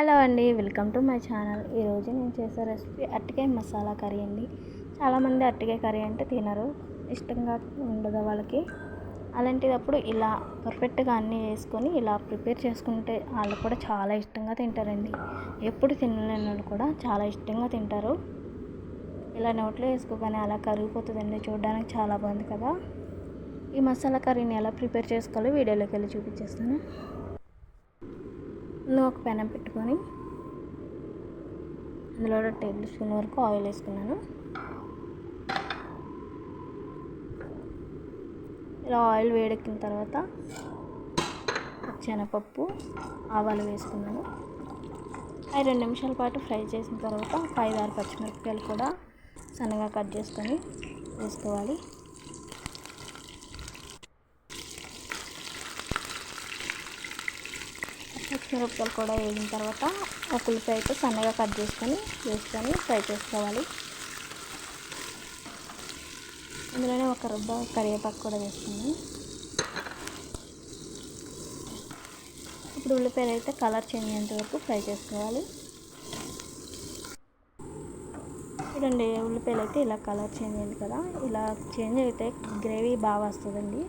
Hello అండి welcome to my channel. ఈరోజు నేను చేసే రెసిపీ అరటికాయ మసాలా కర్రీ అండి. చాలామంది అరటికాయ కర్రీ అంటే తినరు. ఇష్టంగా ఉండదు వాళ్ళకి. అలాంటిదప్పుడు ఇలా పర్ఫెక్ట్గా అన్నీ వేసుకొని ఇలా ప్రిపేర్ చేసుకుంటే వాళ్ళు కూడా చాలా ఇష్టంగా తింటారండి. ఎప్పుడు తినలేని వాళ్ళు కూడా చాలా ఇష్టంగా తింటారు. ఇలా నోట్లో వేసుకోగానే అలా కరిగిపోతుందండి. చూడడానికి చాలా బాగుంది కదా. ఈ మసాలా కర్రీని ఎలా ప్రిపేర్ చేసుకోవాలో వీడియోలోకి వెళ్ళి చూపించేస్తాను. ముందు ఒక పెనం పెట్టుకొని అందులో టేబుల్ స్పూన్ వరకు ఆయిల్ వేసుకున్నాను. ఇలా ఆయిల్ వేడెక్కిన తర్వాత శనగపప్పు ఆవాలు వేసుకున్నాను. అవి రెండు నిమిషాల పాటు ఫ్రై చేసిన తర్వాత ఒక ఐదు ఆరు పచ్చిమిరపకాయలు కూడా సన్నగా కట్ చేసుకొని వేసుకోవాలి. మిరపకాయలు కూడా వేగిన తర్వాత ఒక ఉల్లిపాయ అయితే సన్నగా కట్ చేసుకొని వేసుకొని ఫ్రై చేసుకోవాలి. అందులోనే ఒక రుబ్బ కరివేపాకు కూడా వేసుకున్నాను ఇప్పుడు ఉల్లిపాయలు అయితే కలర్ చేంజ్ అయ్యేంత వరకు ఫ్రై చేసుకోవాలి. చూడండి ఉల్లిపాయలు అయితే ఇలా కలర్ చేంజ్ అయింది కదా. ఇలా చేంజ్ అయితే గ్రేవీ బాగా వస్తుందండి.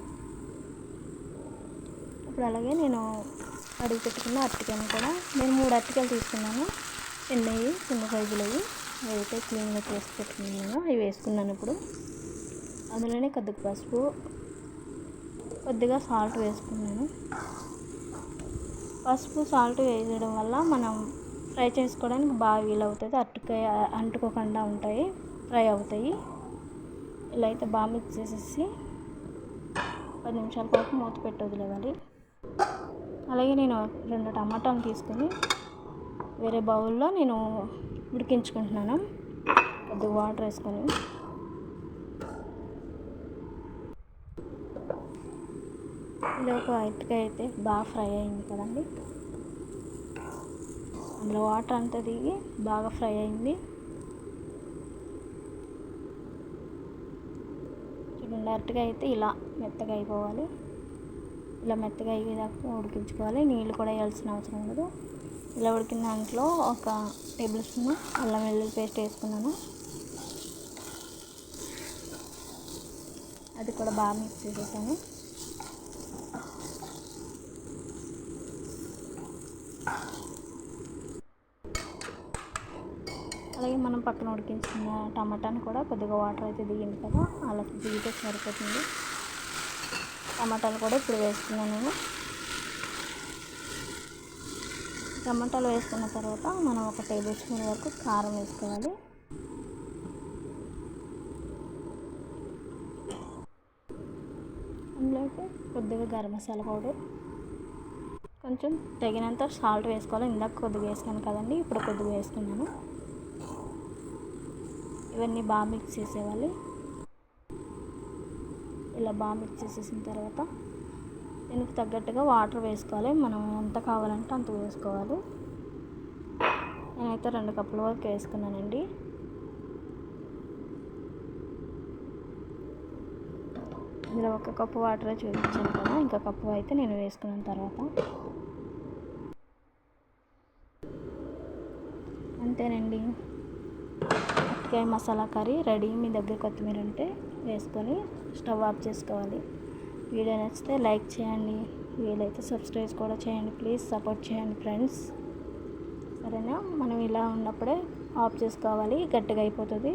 ఇప్పుడు అలాగే నేను అడిగి పెట్టుకున్న అరటికాయలు కూడా నేను మూడు అరటికాయలు తీసుకున్నాను. చిన్నవి చిన్న సైజులు అవి అయితే క్లీన్గా చేసి పెట్టుకున్నాను. అవి వేసుకున్నాను ఇప్పుడు. అందులోనే కొద్దిగా పసుపు కొద్దిగా సాల్ట్ వేసుకున్నాను. పసుపు సాల్ట్ వేయడం వల్ల మనం ఫ్రై చేసుకోవడానికి బాగా వీలవుతుంది. అరటికాయ అంటుకోకుండా ఉంటాయి ఫ్రై అవుతాయి. ఇలా అయితే బాగా మిక్స్ చేసేసి పది నిమిషాల పాటు మూత పెట్టి వదిలేవాలి అలాగే నేను రెండు టమాటాలు తీసుకొని వేరే బౌల్లో నేను ఉడికించుకుంటున్నాను. కొద్దిగా వాటర్ వేసుకొని. ఇది ఒక ఇటుక అయితే బాగా ఫ్రై అయింది కదండి. అందులో వాటర్ అంతా దిగి బాగా ఫ్రై అయింది. చూడండి అరటిగా అయితే ఇలా మెత్తగా అయిపోవాలి. ఇలా మెత్తగా అయ్యేదాకా ఉడికించుకోవాలి. నీళ్ళు కూడా వేయాల్సిన అవసరం ఉండదు. ఇలా ఉడికిన దాంట్లో ఒక టేబుల్ స్పూన్ అల్లం వెల్లుల్లి పేస్ట్ వేసుకున్నాను. అది కూడా బాగా మిక్స్ చేసేసాను. అలాగే మనం పక్కన ఉడికించుకున్న టమాటాని కూడా కొద్దిగా వాటర్ అయితే దిగింది కదా అలా దిగితే సరిపోతుంది. టమాటాలు కూడా ఇప్పుడు వేసుకున్నాను నేను. టమాటాలు వేసుకున్న తర్వాత మనం ఒక టేబుల్ స్పూన్ వరకు కారం వేసుకోవాలి. అందులోకి కొద్దిగా గరం మసాలా పౌడర్. కొంచెం తగినంత సాల్ట్ వేసుకోవాలి. ఇందాక కొద్దిగా వేసుకున్నాను కదండి ఇప్పుడు కొద్దిగా వేసుకున్నాను. ఇవన్నీ బాగా మిక్స్ చేసేవాలి ఇలా బాగా మిక్స్ చేసేసిన తర్వాత దీనికి తగ్గట్టుగా వాటర్ వేసుకోవాలి. మనం ఎంత కావాలంటే అంత వేసుకోవాలి. నేనైతే రెండు కప్పుల వరకు వేసుకున్నానండి. ఇందులో ఒక కప్పు వాటర్ చూపించాను కదా ఇంకా కప్పు అయితే నేను వేసుకున్న తర్వాత. అంతేనండి. అరటికాయ మసాలా కర్రీ రెడీ. మీ దగ్గర కొత్తిమీర ఉంటే వేసుకొని స్టవ్ ఆఫ్ చేసుకోవాలి. వీడియో నచ్చితే లైక్ చేయండి. వీలైతే సబ్స్క్రైబ్ కూడా చేయండి. ప్లీజ్ సపోర్ట్ చేయండి ఫ్రెండ్స్. సరేనా? మనం ఇలా ఉన్నప్పుడే ఆఫ్ చేసుకోవాలి. గట్టిగా అయిపోతుంది.